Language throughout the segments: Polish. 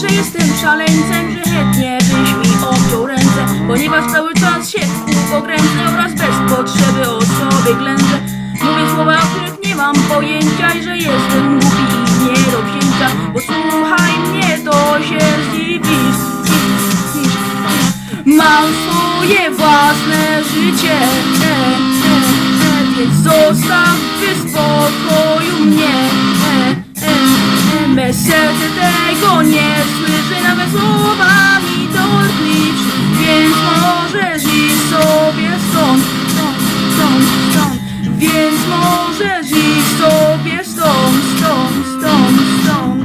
że jestem szaleńcem, że chętnie byś mi obciął ręce Ponieważ cały czas się kręcę oraz bez potrzeby o sobie ględzę Mówię słowa, o których nie mam pojęcia i że jestem głupi i nie do wzięcia Posłuchaj mnie, to się zdziwisz. Mam swoje własne życie Więc zostaw w spokoju mnie Me serce tego nie słyszy Nawet słowami dotkliwszy Więc możesz iść sobie stąd, stąd, stąd, stąd. Więc możesz iść sobie stąd, stąd, stąd, stąd.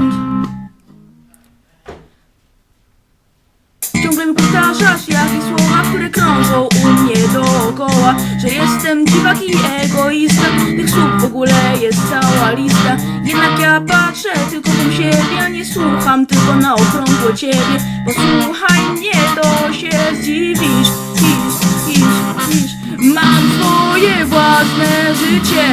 Ciągle mi powtarzasz jakieś słowa, które krążą u mnie dookoła Że jestem dziwak i egoista Tych słów w ogóle jest cała lista Jednak ja patrzę tylko w siebie A nie słucham tylko na okrągło ciebie. Posłuchaj mnie, to się zdziwisz. Iż, iż, iż Mam swoje własne życie.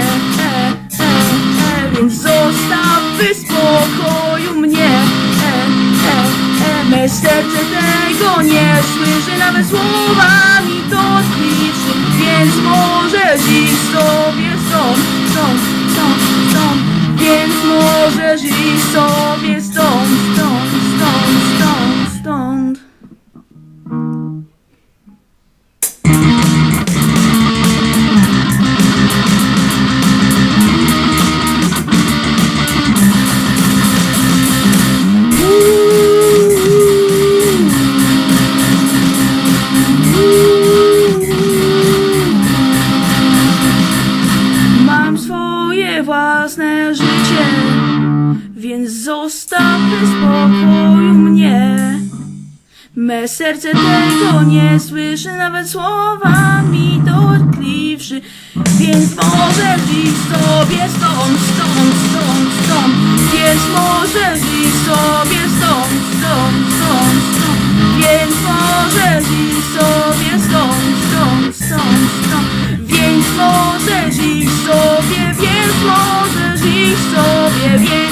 E, e, e, Więc zostaw w spokoju mnie. E, e, e, Me serce tego nie słyszy Nawet słowami dotkliwszy Więc możesz iść sobie stąd, stąd, stąd, stąd Więc możesz iść sobie własne życie, więc zostaw w spokoju mnie. Me serce tego nie słyszy, nawet słowami dotkliwszy, więc możesz iść sobie stąd, możesz iść